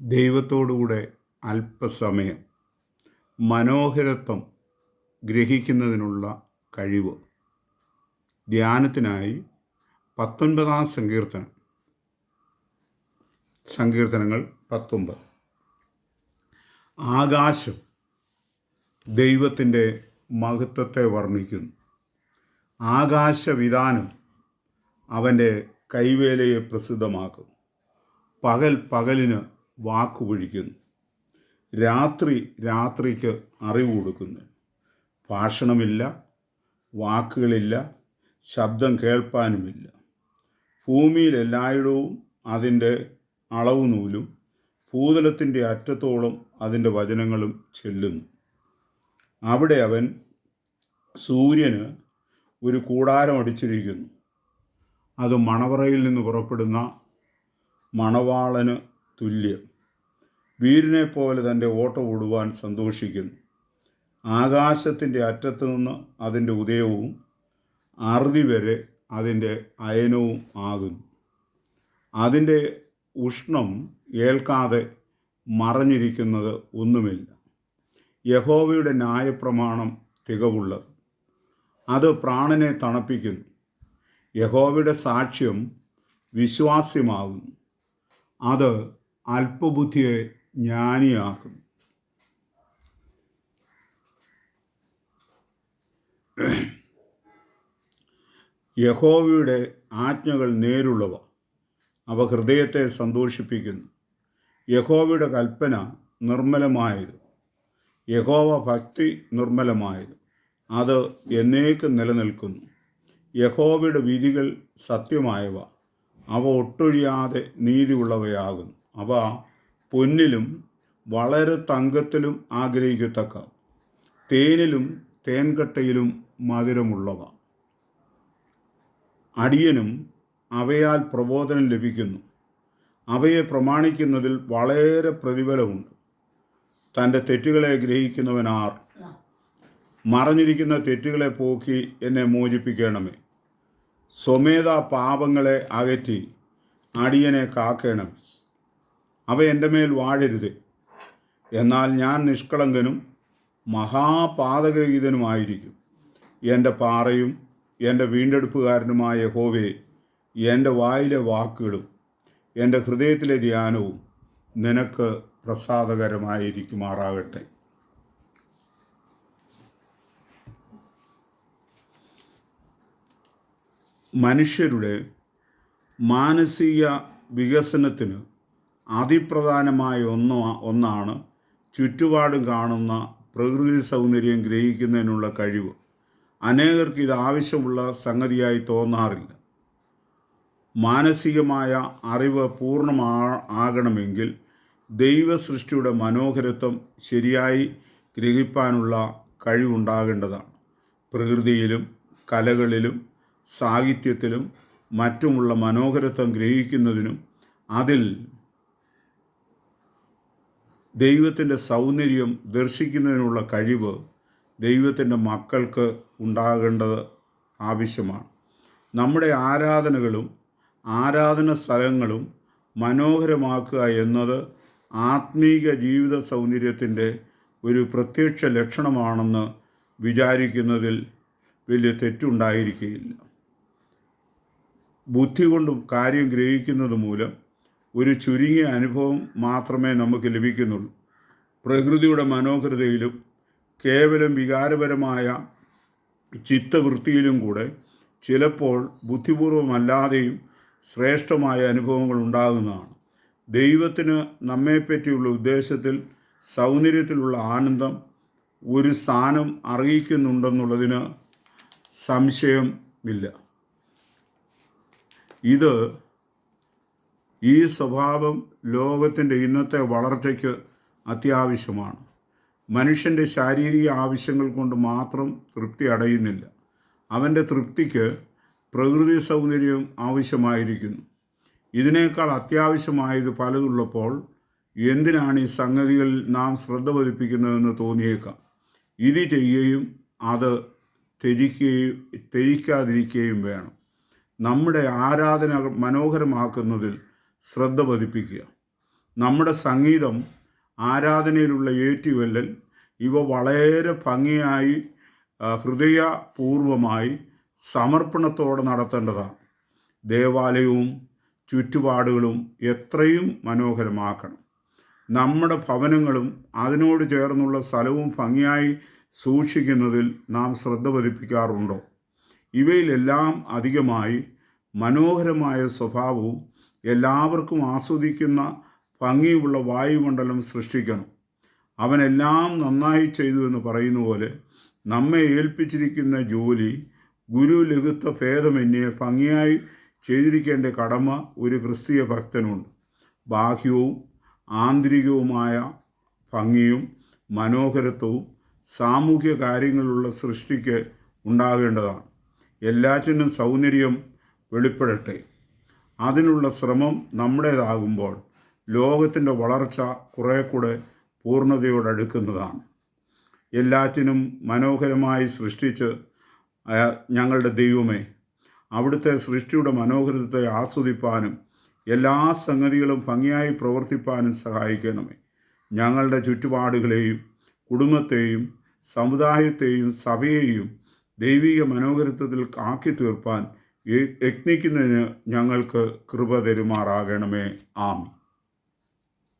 ദൈവത്തോടുകൂടെ അല്പസമയം മനോഹരത്വം ഗ്രഹിക്കുന്നതിനുള്ള കഴിവ്. ധ്യാനത്തിനായി പത്തൊൻപതാം സങ്കീർത്തനം. സങ്കീർത്തനങ്ങൾ പത്തൊമ്പത്. ആകാശം ദൈവത്തിന്റെ മഹത്വത്തെ വർണിക്കുന്നു. ആകാശവിധാനം അവന്റെ കൈവേലയെ പ്രസിദ്ധമാക്കും. പകൽ പകലിന് വാക്കുപൊഴിക്കുന്നു രാത്രി രാത്രിക്ക് അറിവ് കൊടുക്കുന്നു. ഭാഷണമില്ല വാക്കുകളില്ല ശബ്ദം കേൾപ്പാനുമില്ല. ഭൂമിയിലെല്ലായിടവും അതിന്റെ അളവ് നൂലും ഭൂതലത്തിന്റെ അറ്റത്തോളം അതിന്റെ വചനങ്ങളും ചെല്ലുന്നു. അവിടെ അവൻ സൂര്യന് ഒരു കൂടാരം അടിച്ചിരിക്കുന്നു. അത് മണവറയിൽ നിന്ന് പുറപ്പെടുന്ന മണവാളന് തുല്യം. വീരനെ പോലെ തന്റെ ഓട്ടം ഓടുവാൻ സന്തോഷിക്കുന്നു ആകാശത്തിന്റെ അറ്റത്ത് നിന്ന് അതിന്റെ ഉദയവും അറുതി വരെ അതിന്റെ അയനവും ആകുന്നു. അതിന്റെ ഉഷ്ണം ഏൽക്കാതെ മറഞ്ഞിരിക്കുന്നത് ഒന്നുമില്ല. യഹോവയുടെ ന്യായപ്രമാണം തികവുള്ളത്. അത് പ്രാണനെ തണുപ്പിക്കുന്നു. യഹോവയുടെ സാക്ഷ്യം വിശ്വാസ്യമാകുന്നു. അത് അല്പബുദ്ധിയെ ജ്ഞാനിയാക്കും. യഹോവയുടെ ആജ്ഞകൾ നേരുള്ളവ അവ ഹൃദയത്തെ സന്തോഷിപ്പിക്കുന്നു. യഹോവയുടെ കൽപ്പന നിർമ്മലമായത്. യഹോവ ഭക്തി നിർമ്മലമായത്. അത് എന്നേക്കും നിലനിൽക്കുന്നു. യഹോവയുടെ വിധികൾ സത്യമായവ. അവ ഒട്ടൊഴിയാതെ നീതിയുള്ളവയാകുന്നു. അവ പൊന്നിലും വളരെ തങ്കത്തിലും ആഗ്രഹിക്കത്തക്ക. തേനിലും തേൻകട്ടയിലും മധുരമുള്ളവ. അടിയനും അവയാൽ പ്രബോധനം ലഭിക്കുന്നു. അവയെ പ്രമാണിക്കുന്നതിൽ വളരെ പ്രതിഫലമുണ്ട്. തന്റെ തെറ്റുകളെ ഗ്രഹിക്കുന്നവനാർ മറഞ്ഞിരിക്കുന്ന തെറ്റുകളെ പോക്കി എന്നെ മോചിപ്പിക്കണമേ. സ്വമേധ പാപങ്ങളെ അകറ്റി അടിയനെ കാക്കണം അവ എന്റെ മേൽ വാഴരുത്. എന്നാൽ ഞാൻ നിഷ്കളങ്കനും മഹാപാതകരഹിതനുമായിരിക്കും. എന്റെ പാറയും എന്റെ വീണ്ടെടുപ്പുകാരനുമായ ഹോവേ എന്റെ വായിലെ വാക്കുകളും എന്റെ ഹൃദയത്തിലെ ധ്യാനവും നിനക്ക് പ്രസാദകരമായിരിക്കുമാറാകട്ടെ. മനുഷ്യരുടെ മാനസിക വികസനത്തിന് അതിപ്രധാനമായ ഒന്ന് ഒന്നാണ് ചുറ്റുപാടും കാണുന്ന പ്രകൃതി സൗന്ദര്യം ഗ്രഹിക്കുന്നതിനുള്ള കഴിവ്. അനേകർക്ക് ഇത് ആവശ്യമുള്ള സംഗതിയായി തോന്നാറില്ല. മാനസികമായ അറിവ് പൂർണമാ ആകണമെങ്കിൽ ദൈവസൃഷ്ടിയുടെ മനോഹരത്വം ശരിയായി ഗ്രഹിപ്പാനുള്ള കഴിവുണ്ടാകേണ്ടതാണ്. പ്രകൃതിയിലും കലകളിലും സാഹിത്യത്തിലും മറ്റുമുള്ള മനോഹരത്വം ഗ്രഹിക്കുന്നതിനും അതിൽ ദൈവത്തിന്റെ സൗന്ദര്യം ദർശിക്കുന്നതിനുള്ള കഴിവ് ദൈവത്തിന്റെ മക്കൾക്ക് ഉണ്ടാകേണ്ടത് ആവശ്യമാണ്. നമ്മുടെ ആരാധനകളും ആരാധന സ്ഥലങ്ങളും മനോഹരമാക്കുക എന്നത് ആത്മീക ജീവിത സൗന്ദര്യത്തിന്റെ ഒരു പ്രത്യക്ഷ ലക്ഷണമാണെന്ന് വിചാരിക്കുന്നതിൽ വലിയ തെറ്റുണ്ടായിരിക്കുകയില്ല. ബുദ്ധി കൊണ്ടും കാര്യം ഗ്രഹിക്കുന്നത് മൂലം ഒരു ചുരുങ്ങിയ അനുഭവം മാത്രമേ നമുക്ക് ലഭിക്കുന്നുള്ളൂ. പ്രകൃതിയുടെ മനോഹരതയിലും കേവലം വികാരപരമായ ചിത്തവൃത്തിയിലും കൂടെ ചിലപ്പോൾ ബുദ്ധിപൂർവമല്ലാതെയും ശ്രേഷ്ഠമായ അനുഭവങ്ങൾ ഉണ്ടാകുന്നതാണ്. ദൈവത്തിന് നമ്മെപ്പറ്റിയുള്ള ഉദ്ദേശത്തിൽ സൗന്ദര്യത്തിലുള്ള ആനന്ദം ഒരു സ്ഥാനം അറിയിക്കുന്നുണ്ടെന്നുള്ളതിന് സംശയമില്ല. ഇത് ഈ സ്വഭാവം ലോകത്തിന്റെ ഇന്നത്തെ വളർച്ചയ്ക്ക് അത്യാവശ്യമാണ്. മനുഷ്യന്റെ ശാരീരിക ആവശ്യങ്ങൾ കൊണ്ട് മാത്രം തൃപ്തി അടയുന്നില്ല. അവന്റെ തൃപ്തിക്ക് പ്രകൃതി സൗന്ദര്യം ആവശ്യമായിരിക്കുന്നു. ഇതിനേക്കാൾ അത്യാവശ്യമായത് പലതുള്ളപ്പോൾ എന്തിനാണ് ഈ സംഗതികളിൽ നാം ശ്രദ്ധ പതിപ്പിക്കുന്നതെന്ന് തോന്നിയേക്കാം. ഇത് ചെയ്യുകയും അത് ത്യജിക്കുകയും ത്യജിക്കാതിരിക്കുകയും വേണം. നമ്മുടെ ആരാധന മനോഹരമാക്കുന്നതിൽ ശ്രദ്ധ പതിപ്പിക്കുക. നമ്മുടെ സംഗീതം ആരാധനയിലുള്ള ഏറ്റുവല്ലൽ ഇവ വളരെ ഭംഗിയായി ഹൃദയപൂർവമായി സമർപ്പണത്തോടെ നടത്തേണ്ടതാണ്. ദേവാലയവും ചുറ്റുപാടുകളും എത്രയും മനോഹരമാക്കണം. നമ്മുടെ ഭവനങ്ങളും അതിനോട് ചേർന്നുള്ള സ്ഥലവും ഭംഗിയായി സൂക്ഷിക്കുന്നതിൽ നാം ശ്രദ്ധ പതിപ്പിക്കാറുണ്ടോ? ഇവയിലെല്ലാം അധികമായി മനോഹരമായ സ്വഭാവവും എല്ലാവർക്കും ആസ്വദിക്കുന്ന ഭംഗിയുള്ള വായുമണ്ഡലം സൃഷ്ടിക്കണം. അവനെല്ലാം നന്നായി ചെയ്തു എന്ന് പറയുന്ന പോലെ നമ്മെ ഏൽപ്പിച്ചിരിക്കുന്ന ജോലി ഗുരു ലഘുത്വ ഭേദമന്യേ ഭംഗിയായി ചെയ്തിരിക്കേണ്ട കടമ ഒരു ക്രിസ്തീയ ഭക്തനുണ്ട്. ബാഹ്യവും ആന്തരികവുമായ ഭംഗിയും മനോഹരത്വവും സാമൂഹ്യ കാര്യങ്ങളുള്ള സൃഷ്ടിക്ക് ഉണ്ടാകേണ്ടതാണ്. എല്ലാറ്റിനും സൗന്ദര്യം വെളിപ്പെടട്ടെ. അതിനുള്ള ശ്രമം നമ്മുടേതാകുമ്പോൾ ലോകത്തിന്റെ വളർച്ച കുറേ കൂടെ പൂർണതയോടടുക്കുന്നതാണ് എല്ലാറ്റിനും മനോഹരമായി സൃഷ്ടിച്ച് ഞങ്ങളുടെ ദൈവമേ അവിടുത്തെ സൃഷ്ടിയുടെ മനോഹരത്തെ ആസ്വദിപ്പാനും എല്ലാ സംഗതികളും ഭംഗിയായി പ്രവർത്തിപ്പാനും സഹായിക്കണമേ. ഞങ്ങളുടെ ചുറ്റുപാടുകളെയും കുടുംബത്തെയും സമുദായത്തെയും സഭയെയും ദൈവിക മനോഹരത്വത്തിൽ ആക്കി തീർപ്പാൻ യ- യത്നിക്കുന്നതിന് ഞങ്ങൾക്ക് കൃപ തരുമാറാകണമേ. ആമി